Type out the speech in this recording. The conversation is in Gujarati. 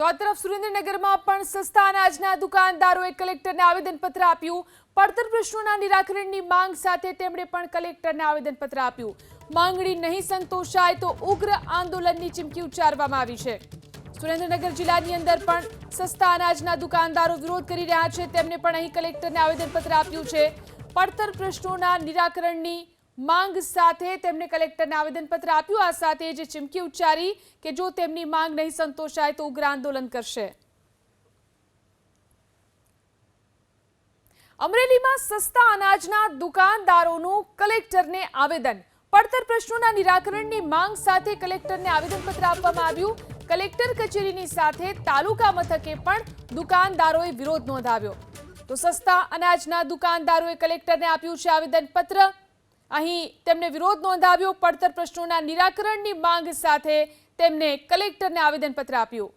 તો આ તરફ સુરેન્દ્રનગરમાં પણ સસ્તા અનાજના દુકાનદારોએ કલેક્ટરને આવેદનપત્ર આપ્યું. પડતર પ્રશ્નોના નિરાકરણની માંગ સાથે તેમણે પણ કલેક્ટરને આવેદનપત્ર આપ્યું. માંગણી નહીં સંતોષાય તો ઉગ્ર આંદોલનની ચીમકી ઉચ્ચારવામાં આવી છે. સુરેન્દ્રનગર જિલ્લાની અંદર પણ સસ્તા અનાજના દુકાનદારો વિરોધ કરી રહ્યા છે. તેમને પણ અહીં કલેક્ટરને આવેદનપત્ર આપ્યું છે. પડતર પ્રશ્નોના નિરાકરણની માંગ સાથે તેમણે કલેક્ટરને આવેદનપત્ર આપ્યું. આ સાથે જે ચીમકી ઉચ્ચારી કે જો તેમની માંગ નહીં સંતોષાય તો ઉગ્ર આંદોલન કરશે. અમરેલીમાં સસ્તા અનાજના દુકાનદારોનું કલેક્ટરને આવેદન. પડતર પ્રશ્નોના નિરાકરણની માંગ સાથે કલેક્ટરને આવેદનપત્ર આપવામાં આવ્યું. કલેક્ટર કચેરીની સાથે તાલુકા મથકે પણ દુકાનદારોએ વિરોધ નોંધાવ્યો. તો સસ્તા અનાજના દુકાનદારોએ કલેક્ટરને આપ્યું છે આવેદનપત્ર. અહીં તેમણે વિરોધ નોંધાવ્યો પડતર પ્રશ્નોના નિરાકરણની માંગ સાથે તેમને કલેક્ટરને આવેદનપત્ર આપ્યું.